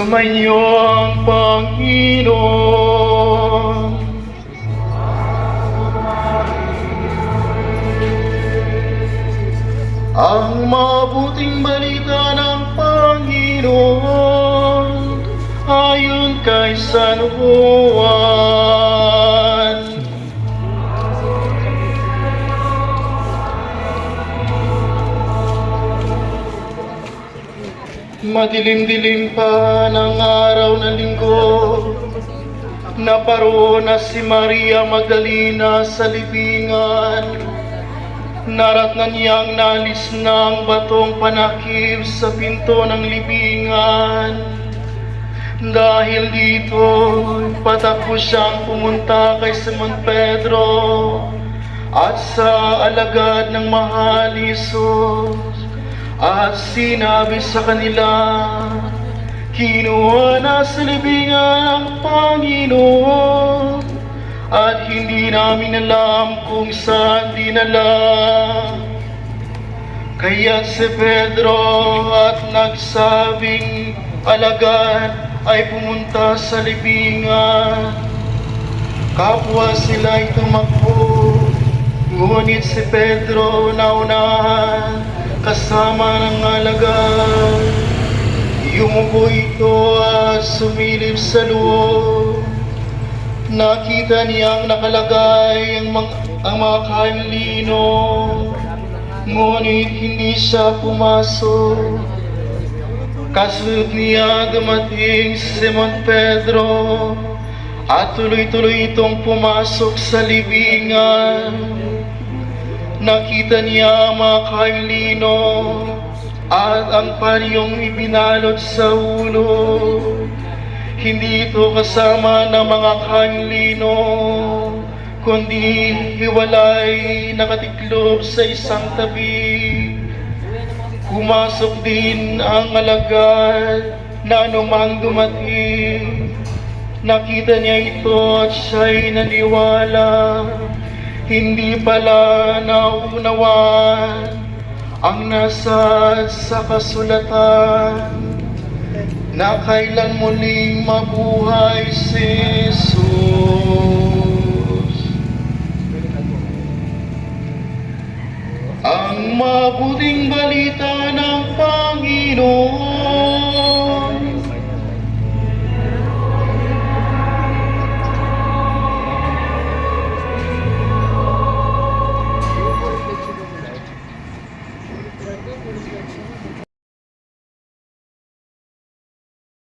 Sumainyo ang Panginoon. Ang mabuting balita ng Panginoon ayon kay San Juan. Madilim-dilim pa ng araw ng linggo. Naparoon na si Maria Magdalena sa libingan. Naratnan niyang nalis ng batong panakip sa pinto ng libingan. Dahil dito, patakbo siyang pumunta kay Simon Pedro At sa alagad ng mahal Jesus at sinabi sa kanila, Kinuha na sa libingan ang Panginoon at hindi namin alam kung saan dinala. Kaya si Pedro at nagsabing alagad ay pumunta sa libingan. Kapwa sila'y tumakbo, ngunit si Pedro naunahan kasama ng alagad. Yumuko ito at sumilip sa loob. Nakita niyang nakalagay ang, mga, ang mga kainlino, ngunit hindi siya pumasok. Kasunod niya dumating si Simon Pedro at tuloy-tuloy itong pumasok sa libingan. Nakita niya ang mga kailino at ang panyong ibinalot sa ulo. Hindi ito kasama ng mga kailino, kundi hiwalay nakatiklob sa isang tabi. Pumasok din ang alagad na anumang dumating. Nakita niya ito at siya'y naniwala. Hindi pala nauunawan ang nasa sa kasulatan na kailan muling mabuhay si Jesus. Ang mabuting balita ng Panginoon.